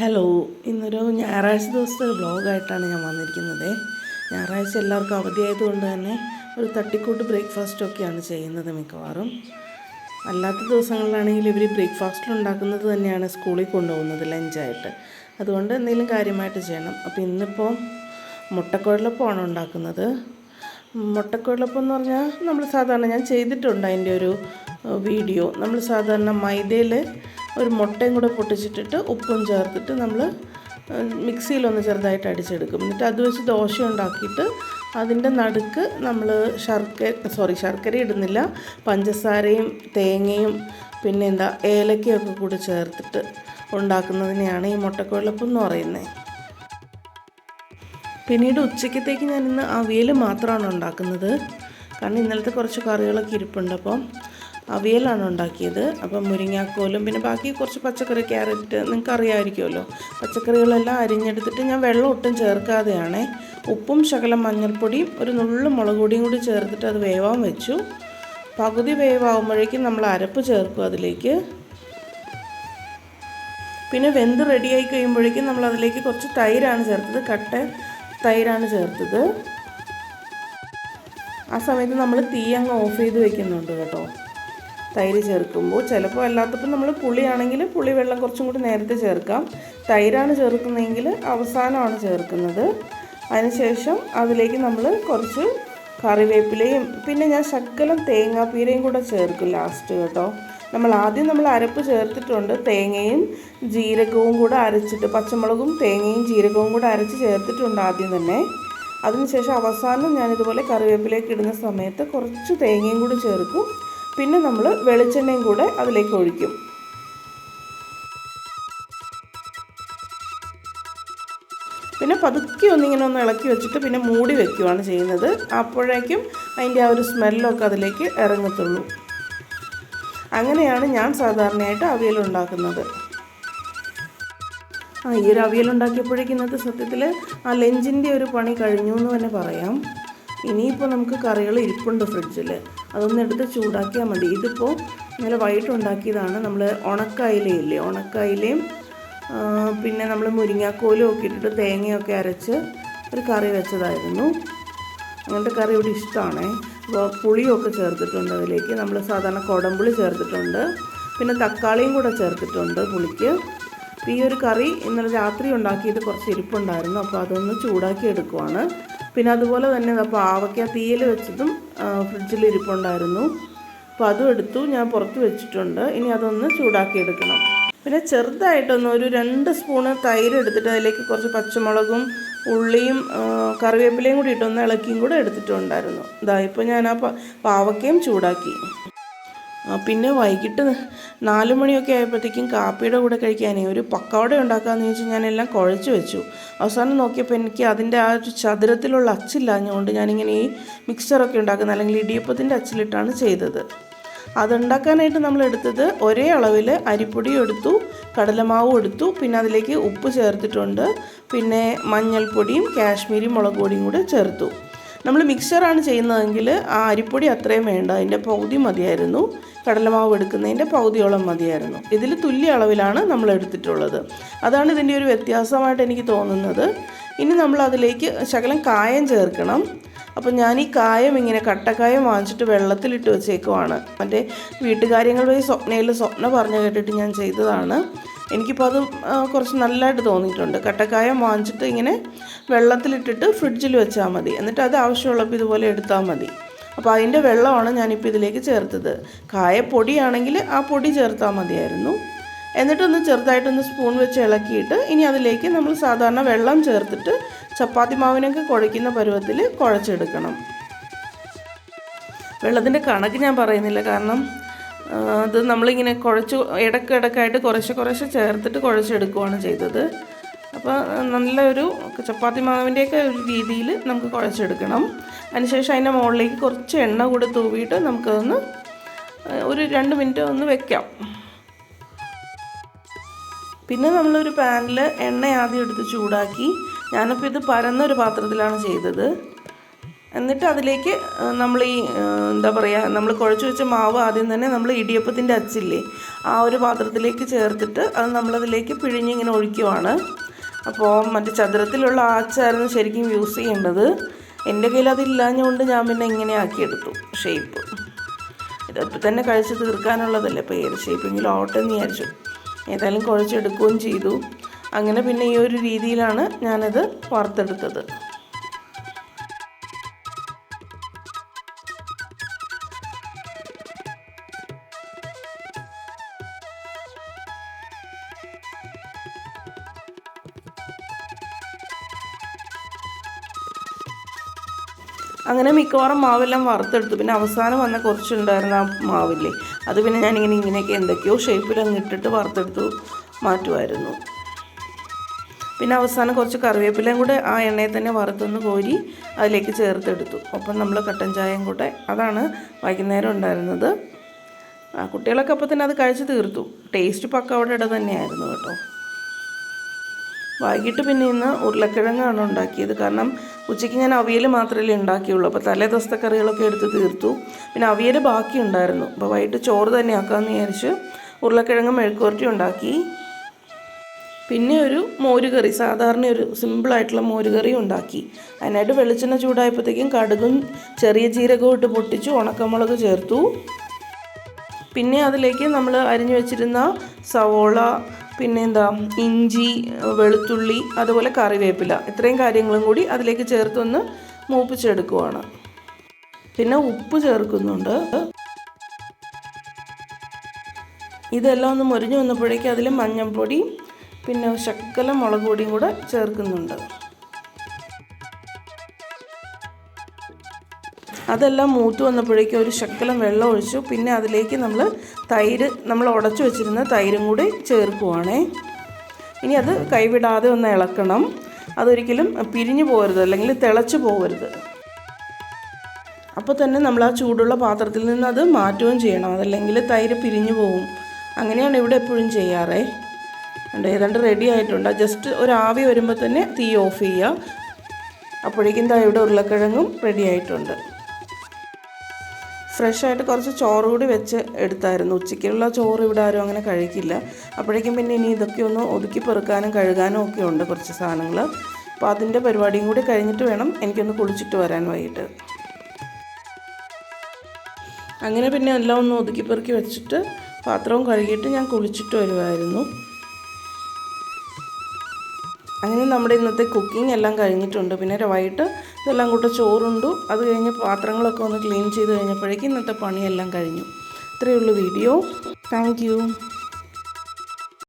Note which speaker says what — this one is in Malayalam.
Speaker 1: ഹലോ ഇന്നൊരു ഞായറാഴ്ച ദിവസത്തെ വ്ളോഗായിട്ടാണ് ഞാൻ വന്നിരിക്കുന്നത്. ഞായറാഴ്ച എല്ലാവർക്കും അവധിയായതുകൊണ്ട് തന്നെ ഒരു തട്ടിക്കൂട്ട് ബ്രേക്ക്ഫാസ്റ്റൊക്കെയാണ് ചെയ്യുന്നത് മിക്കവാറും. അല്ലാത്ത ദിവസങ്ങളിലാണെങ്കിൽ ഇവർ ബ്രേക്ക്ഫാസ്റ്റിൽ ഉണ്ടാക്കുന്നത് തന്നെയാണ് സ്കൂളിൽ കൊണ്ടുപോകുന്നത് ലഞ്ചായിട്ട്. അതുകൊണ്ട് എന്തെങ്കിലും കാര്യമായിട്ട് ചെയ്യണം. അപ്പോൾ ഇന്നിപ്പോൾ മുട്ടക്കുഴലപ്പമാണ് ഉണ്ടാക്കുന്നത്. മുട്ടക്കുഴലപ്പം എന്ന് പറഞ്ഞാൽ നമ്മൾ സാധാരണ ഞാൻ ചെയ്തിട്ടുണ്ട് അതിന്റെ ഒരു വീഡിയോ. നമ്മൾ സാധാരണ മൈദയിൽ ഒരു മുട്ടയും കൂടെ പൊട്ടിച്ചിട്ടിട്ട് ഉപ്പും ചേർത്തിട്ട് നമ്മൾ മിക്സിയിലൊന്ന് ചെറുതായിട്ട് അടിച്ചെടുക്കും. എന്നിട്ട് അത് വെച്ച് ദോശ ഉണ്ടാക്കിയിട്ട് അതിന്റെ നടുക്ക് നമ്മൾ ശർക്കര സോറി ശർക്കര ഇടുന്നില്ല. പഞ്ചസാരയും തേങ്ങയും പിന്നെ എന്താ ഏലക്കയൊക്കെ കൂടി ചേർത്തിട്ട് ഉണ്ടാക്കുന്നതിനെയാണ് ഈ മുട്ടക്കുഴലപ്പം എന്ന് പറയുന്നത്. പിന്നീട് ഉച്ചക്കത്തേക്ക് ഞാനിന്ന് അവിയൽ മാത്രമാണ് ഉണ്ടാക്കുന്നത്. കാരണം ഇന്നലത്തെ കുറച്ച് കറികളൊക്കെ ഇരിപ്പുണ്ട്. അപ്പം അവിയലാണ് ഉണ്ടാക്കിയത്. അപ്പം മുരിങ്ങാക്കോലും പിന്നെ ബാക്കി കുറച്ച് പച്ചക്കറി ക്യാരറ്റ് നിങ്ങൾക്ക് അറിയാമായിരിക്കുമല്ലോ. പച്ചക്കറികളെല്ലാം അരിഞ്ഞെടുത്തിട്ട് ഞാൻ വെള്ളം ഒട്ടും ചേർക്കാതെയാണ് ഉപ്പും ശകലം മഞ്ഞൾപ്പൊടിയും ഒരു നുള്ളു മുളക് പൊടിയും കൂടി ചേർത്തിട്ട് അത് വേവാൻ വെച്ചു. പകുതി വേവാകുമ്പോഴേക്കും നമ്മൾ അരപ്പ് ചേർക്കും അതിലേക്ക്. പിന്നെ വെന്ത് റെഡിയായി കഴിയുമ്പോഴേക്കും നമ്മൾ അതിലേക്ക് കുറച്ച് തൈരാണ് ചേർത്തത്. കട്ട തൈരാണ് ചേർത്തത്. ആ സമയത്ത് നമ്മൾ തീ അങ്ങ് ഓഫ് ചെയ്ത് വെക്കുന്നുണ്ട് കേട്ടോ. തൈര് ചേർക്കുമ്പോൾ ചിലപ്പോൾ അല്ലാത്തപ്പോൾ നമ്മൾ പുളിയാണെങ്കിൽ പുളി വെള്ളം കുറച്ചും കൂടി നേരത്തെ ചേർക്കാം. തൈരാണ് ചേർക്കുന്നതെങ്കിൽ അവസാനമാണ് ചേർക്കുന്നത്. അതിനുശേഷം അതിലേക്ക് നമ്മൾ കുറച്ച് കറിവേപ്പിലയും പിന്നെ ഞാൻ ശക്കലം തേങ്ങാപ്പീരയും കൂടെ ചേർക്കും ലാസ്റ്റ് കേട്ടോ. നമ്മൾ ആദ്യം നമ്മൾ അരപ്പ് ചേർത്തിട്ടുണ്ട്. തേങ്ങയും ജീരകവും കൂടെ അരച്ചിട്ട് പച്ചമുളകും തേങ്ങയും ജീരകവും കൂടെ അരച്ച് ചേർത്തിട്ടുണ്ട് ആദ്യം തന്നെ. അതിനുശേഷം അവസാനം ഞാനിതുപോലെ കറിവേപ്പിലേക്ക് ഇടുന്ന സമയത്ത് കുറച്ച് തേങ്ങയും കൂടി ചേർക്കും. പിന്നെ നമ്മൾ വെളിച്ചെണ്ണയും കൂടെ അതിലേക്ക് ഒഴിക്കും. പിന്നെ പതുക്കെ ഒന്നിങ്ങനെ ഒന്ന് ഇളക്കി വെച്ചിട്ട് പിന്നെ മൂടി വെക്കുകയാണ് ചെയ്യുന്നത്. അപ്പോഴേക്കും അതിന്റെ ആ ഒരു സ്മെല്ലൊക്കെ അതിലേക്ക് ഇറങ്ങത്തുള്ളൂ. അങ്ങനെയാണ് ഞാൻ സാധാരണയായിട്ട് അവിയൽ ഉണ്ടാക്കുന്നത്. ആ ഈ ഒരു അവിയൽ ഉണ്ടാക്കിയപ്പോഴേക്കും ഇന്നത്തെ സത്യത്തിൽ ആ ലഞ്ചിന്റെ ഒരു പണി കഴിഞ്ഞു എന്ന് തന്നെ പറയാം. ഇനിയിപ്പോൾ നമുക്ക് കറികൾ ഇരിപ്പുണ്ട് ഫ്രിഡ്ജിൽ അതൊന്ന് എടുത്ത് ചൂടാക്കിയാൽ മതി. ഇതിപ്പോൾ നല്ല വൈകിട്ട് ഉണ്ടാക്കിയതാണ് നമ്മൾ ഉണക്കയിലയില്ലേ ഉണക്കയിലയും പിന്നെ നമ്മൾ മുരിങ്ങാക്കോലും ഒക്കെ ഇട്ടിട്ട് തേങ്ങയൊക്കെ അരച്ച് ഒരു കറി വെച്ചതായിരുന്നു. അങ്ങനത്തെ കറി ഇവിടെ ഇഷ്ടമാണ് അപ്പോൾ പുളിയൊക്കെ ചേർത്തിട്ടുണ്ട് അതിലേക്ക്. നമ്മൾ സാധാരണ കുടംപുളി ചേർത്തിട്ടുണ്ട്. പിന്നെ തക്കാളിയും കൂടെ ചേർത്തിട്ടുണ്ട് പുളിക്ക്. ഈ ഒരു കറി ഇന്നലെ രാത്രി ഉണ്ടാക്കിയത് കുറച്ച് ഇരിപ്പുണ്ടായിരുന്നു. അപ്പോൾ അതൊന്ന് ചൂടാക്കി എടുക്കുവാണ്. പിന്നെ അതുപോലെ തന്നെ പാവയ്ക്ക തീയിൽ വെച്ചതും ഫ്രിഡ്ജിൽ ഇരിപ്പുണ്ടായിരുന്നു. അപ്പോൾ അതും എടുത്തു ഞാൻ പുറത്ത് വെച്ചിട്ടുണ്ട്. ഇനി അതൊന്ന് ചൂടാക്കി എടുക്കണം. പിന്നെ ചെറുതായിട്ടൊന്ന് ഒരു രണ്ട് സ്പൂണ് തൈര് എടുത്തിട്ട് അതിലേക്ക് കുറച്ച് പച്ചമുളകും ഉള്ളിയും കറിവേപ്പിലയും കൂടി ഇട്ടൊന്ന് ഇളക്കിയും കൂടെ എടുത്തിട്ടുണ്ടായിരുന്നു. ഇതാ ഇപ്പോൾ ഞാൻ ആ പാവയ്ക്കയും ചൂടാക്കി. പിന്നെ വൈകിട്ട് നാല് മണിയൊക്കെ ആയപ്പോഴത്തേക്കും കാപ്പിയുടെ കൂടെ കഴിക്കാനേ ഒരു പക്കവട ഉണ്ടാക്കാമെന്ന് ചോദിച്ചു ഞാനെല്ലാം കുഴച്ച് വെച്ചു. അവസാനം നോക്കിയപ്പോൾ എനിക്ക് അതിന്റെ ആ ഒരു ചതുരത്തിലുള്ള അച്ചില്ലാഞ്ഞുകൊണ്ട് ഞാനിങ്ങനെ ഈ മിക്സറൊക്കെ ഉണ്ടാക്കുന്ന അല്ലെങ്കിൽ ഇടിയപ്പത്തിന്റെ അച്ചിലിട്ടാണ് ചെയ്തത്. അതുണ്ടാക്കാനായിട്ട് നമ്മൾ എടുത്തത് ഒരേ അളവിൽ അരിപ്പൊടിയും എടുത്തു കടലമാവും എടുത്തു പിന്നെ അതിലേക്ക് ഉപ്പ് ചേർത്തിട്ടുണ്ട്. പിന്നെ മഞ്ഞൾപ്പൊടിയും കാശ്മീരി മുളക് പൊടിയും കൂടെ ചേർത്തു. നമ്മൾ മിക്സറാണ് ചെയ്യുന്നതെങ്കിൽ ആ അരിപ്പൊടി അത്രയും വേണ്ട അതിന്റെ പകുതി മതിയായിരുന്നു. കടലമാവ് എടുക്കുന്നതിന്റെ പകുതിയോളം മതിയായിരുന്നു. ഇതിൽ തുല്യ അളവിലാണ് നമ്മൾ എടുത്തിട്ടുള്ളത്. അതാണ് ഇതിന്റെ ഒരു വ്യത്യാസമായിട്ട് എനിക്ക് തോന്നുന്നത്. ഇനി നമ്മൾ അതിലേക്ക് ശകലം കായം ചേർക്കണം. അപ്പം ഞാൻ ഈ കായം ഇങ്ങനെ കട്ടക്കായം വാങ്ങിച്ചിട്ട് വെള്ളത്തിലിട്ട് വെച്ചേക്കുവാണ്. മറ്റേ വീട്ടുകാര്യങ്ങൾ വഴി സ്വപ്നയിൽ സ്വപ്ന പറഞ്ഞു കേട്ടിട്ട് ഞാൻ ചെയ്തതാണ്. എനിക്കിപ്പോൾ അത് കുറച്ച് നല്ലതായിട്ട് തോന്നിയിട്ടുണ്ട്. കട്ടക്കായം വാങ്ങിച്ചിട്ട് ഇങ്ങനെ വെള്ളത്തിലിട്ടിട്ട് ഫ്രിഡ്ജിൽ വെച്ചാൽ മതി. എന്നിട്ട് അത് ആവശ്യമുള്ളപ്പോൾ ഇതുപോലെ എടുത്താൽ മതി. അപ്പോൾ അതിന്റെ വെള്ളമാണ് ഞാനിപ്പോൾ ഇതിലേക്ക് ചേർത്തത്. കായ പൊടിയാണെങ്കിൽ ആ പൊടി ചേർത്താൽ മതിയായിരുന്നു. എന്നിട്ടൊന്ന് ചെറുതായിട്ടൊന്ന് സ്പൂൺ വെച്ച് ഇളക്കിയിട്ട് ഇനി അതിലേക്ക് നമ്മൾ സാധാരണ വെള്ളം ചേർത്തിട്ട് ചപ്പാത്തി മാവിനൊക്കെ കുഴയ്ക്കുന്ന പരുവത്തിൽ കുഴച്ചെടുക്കണം. വെള്ളത്തിന്റെ കണക്ക് ഞാൻ പറയുന്നില്ല. കാരണം അത് നമ്മളിങ്ങനെ കുഴച്ച് ഇടക്കിടക്കായിട്ട് കുറേശ്ശെ കുറേശ്ശെ ചേർത്തിട്ട് കുഴച്ചെടുക്കുകയാണ് ചെയ്തത്. അപ്പോൾ നല്ലൊരു ചപ്പാത്തി മാവിന്റെയൊക്കെ ഒരു രീതിയിൽ നമുക്ക് കുഴച്ചെടുക്കണം. അതിനുശേഷം അതിന്റെ മുകളിലേക്ക് കുറച്ച് എണ്ണ കൂടെ തൂവിയിട്ട് നമുക്കതൊന്ന് ഒരു രണ്ട് മിനിറ്റ് ഒന്ന് വെക്കാം. പിന്നെ നമ്മളൊരു പാനിൽ എണ്ണ ആദ്യം എടുത്ത് ചൂടാക്കി ഞാനിപ്പോൾ ഇത് പരന്നൊരു പാത്രത്തിലാണ് ചെയ്തത്. എന്നിട്ട് അതിലേക്ക് നമ്മൾ ഈ എന്താ പറയുക നമ്മൾ കുഴച്ച് വെച്ച മാവ് ആദ്യം തന്നെ നമ്മൾ ഇടിയപ്പത്തിന്റെ അച്ചില്ലേ ആ ഒരു പാത്രത്തിലേക്ക് ചേർത്തിട്ട് അത് നമ്മളതിലേക്ക് പിഴിഞ്ഞിങ്ങനെ ഒഴിക്കുവാണ്. അപ്പോൾ മറ്റേ ചതുരത്തിലുള്ള ആച്ചായിരുന്നു ശരിക്കും യൂസ് ചെയ്യേണ്ടത്. എന്റെ കയ്യിൽ അതില്ലാഞ്ഞുകൊണ്ട് ഞാൻ പിന്നെ ഇങ്ങനെ ആക്കിയെടുത്തു ഷേപ്പ് ഇതിപ്പോൾ തന്നെ കഴിച്ച് തീർക്കാനുള്ളതല്ലേ അപ്പോൾ ഏത് ഷേപ്പെങ്കിലും ഓട്ടം എന്ന് വിചാരിച്ചു. ഏതായാലും കുഴച്ചെടുക്കുകയും ചെയ്തു. അങ്ങനെ പിന്നെ ഈ ഒരു രീതിയിലാണ് ഞാനത് വറുത്തെടുത്തത്. അങ്ങനെ മിക്കവാറും മാവെല്ലാം വറുത്തെടുത്തു. പിന്നെ അവസാനം വന്ന കുറച്ചുണ്ടായിരുന്ന ആ മാവില്ലേ അത് പിന്നെ ഞാനിങ്ങനെ ഇങ്ങനെയൊക്കെ എന്തൊക്കെയോ ഷേപ്പിൽ അങ്ങ് ഇട്ടിട്ട് വറുത്തെടുത്തു മാറ്റുമായിരുന്നു. പിന്നെ അവസാനം കുറച്ച് കറിവേപ്പിലയും കൂടെ ആ എണ്ണയിൽ തന്നെ വറുത്തൊന്ന് കോരി അതിലേക്ക് ചേർത്തെടുത്തു. ഒപ്പം നമ്മൾ കട്ടൻ ചായയും കൂടെ അതാണ് വൈകുന്നേരം ഉണ്ടായിരുന്നത്. ആ കുട്ടികളൊക്കെ അപ്പോൾ തന്നെ അത് കഴിച്ച് തീർത്തു. ടേസ്റ്റ് പക്ക അവിടെ ഇട തന്നെയായിരുന്നു കേട്ടോ. വൈകിട്ട് പിന്നെ ഇന്ന് ഉരുളക്കിഴങ്ങാണ് ഉണ്ടാക്കിയത്. കാരണം ഉച്ചയ്ക്ക് ഞാൻ അവിയൽ മാത്രമല്ലേ ഉണ്ടാക്കിയുള്ളൂ. അപ്പോൾ തലേ ദിവസത്തെ കറികളൊക്കെ എടുത്ത് തീർത്തു. പിന്നെ അവിയൽ ബാക്കി ഉണ്ടായിരുന്നു. അപ്പോൾ വൈകിട്ട് ചോറ് തന്നെ ആക്കാമെന്ന് വിചാരിച്ച് ഉരുളക്കിഴങ്ങ് മെഴുക്കുവരട്ടി ഉണ്ടാക്കി. പിന്നെ ഒരു മോരുകറി സാധാരണ ഒരു സിമ്പിളായിട്ടുള്ള മോരുകറി ഉണ്ടാക്കി. അതിനായിട്ട് വെളിച്ചെണ്ണ ചൂടായപ്പോഴത്തേക്കും കടുകും ചെറിയ ജീരകവും ഇട്ട് പൊട്ടിച്ചു ഉണക്കമുളക് ചേർത്തു. പിന്നെ അതിലേക്ക് നമ്മൾ അരിഞ്ഞു വെച്ചിരുന്ന സവോള പിന്നെ എന്താ ഇഞ്ചി വെളുത്തുള്ളി അതുപോലെ കറിവേപ്പില. ഇത്രയും കാര്യങ്ങളും കൂടി അതിലേക്ക് ചേർത്തൊന്ന് മൂപ്പിച്ചെടുക്കുവാണ്. പിന്നെ ഉപ്പ് ചേർക്കുന്നുണ്ട്. ഇതെല്ലാം ഒന്ന് മുരിഞ്ഞു വന്നപ്പോഴേക്കും അതിൽ മഞ്ഞൾപ്പൊടി പിന്നെ ശക്കല മുളക് പൊടിയും കൂടെ ചേർക്കുന്നുണ്ട്. അതെല്ലാം മൂത്ത് വന്നപ്പോഴേക്കും ഒരു ശക്കലം വെള്ളം ഒഴിച്ചു. പിന്നെ അതിലേക്ക് നമ്മൾ തൈര് നമ്മൾ ഉടച്ചു വെച്ചിരുന്ന തൈരും കൂടി ചേർക്കുവാണേ. ഇനി അത് കൈവിടാതെ ഒന്ന് ഇളക്കണം. അതൊരിക്കലും പിരിഞ്ഞു പോകരുത് അല്ലെങ്കിൽ തിളച്ച് പോകരുത്. അപ്പോൾ തന്നെ നമ്മൾ ആ ചൂടുള്ള പാത്രത്തിൽ നിന്ന് അത് മാറ്റുകയും ചെയ്യണം. അതല്ലെങ്കിൽ തൈര് പിരിഞ്ഞു പോകും അങ്ങനെയാണ് ഇവിടെ എപ്പോഴും ചെയ്യാറേ. ഉണ്ട് ഏതാണ്ട് റെഡി ആയിട്ടുണ്ട്. ജസ്റ്റ് ഒരു ആവി വരുമ്പോൾ തന്നെ തീ ഓഫ് ചെയ്യുക. അപ്പോഴേക്കും ദാ ഇവിടെ ഉരുളക്കിഴങ്ങും റെഡി ആയിട്ടുണ്ട്. ഫ്രഷ് ആയിട്ട് കുറച്ച് ചോറ് കൂടി വെച്ച് എടുത്തായിരുന്നു. ഉച്ചയ്ക്കുള്ള ചോറ് ഇവിടെ ആരും അങ്ങനെ കഴിക്കില്ല. അപ്പോഴേക്കും പിന്നെ ഇനി ഇതൊക്കെ ഒന്ന് ഒതുക്കി പെറുക്കാനും കഴുകാനും ഒക്കെ ഉണ്ട് കുറച്ച് സാധനങ്ങൾ അപ്പോൾ അതിന്റെ പരിപാടിയും കൂടി കഴിഞ്ഞിട്ട് വേണം എനിക്കൊന്ന് കുളിച്ചിട്ട് വരാൻ വൈകിട്ട്. അങ്ങനെ പിന്നെ എല്ലാം ഒന്ന് ഒതുക്കി പെറുക്കി വെച്ചിട്ട് പാത്രവും കഴുകിയിട്ട് ഞാൻ കുളിച്ചിട്ട് വരുമായിരുന്നു അങ്ങനെ നമ്മുടെ ഇന്നത്തെ കുക്കിംഗ് എല്ലാം കഴിഞ്ഞിട്ടുണ്ട്. പിന്നെ വൈകിട്ട് ഇതെല്ലാം കൂടെ ചോറുണ്ടു. അത് കഴിഞ്ഞ് പാത്രങ്ങളൊക്കെ ഒന്ന് ക്ലീൻ ചെയ്ത് കഴിഞ്ഞപ്പോഴേക്കും ഇന്നത്തെ പണിയെല്ലാം കഴിഞ്ഞു. ഇത്രയേ ഉള്ളൂ വീഡിയോ താങ്ക്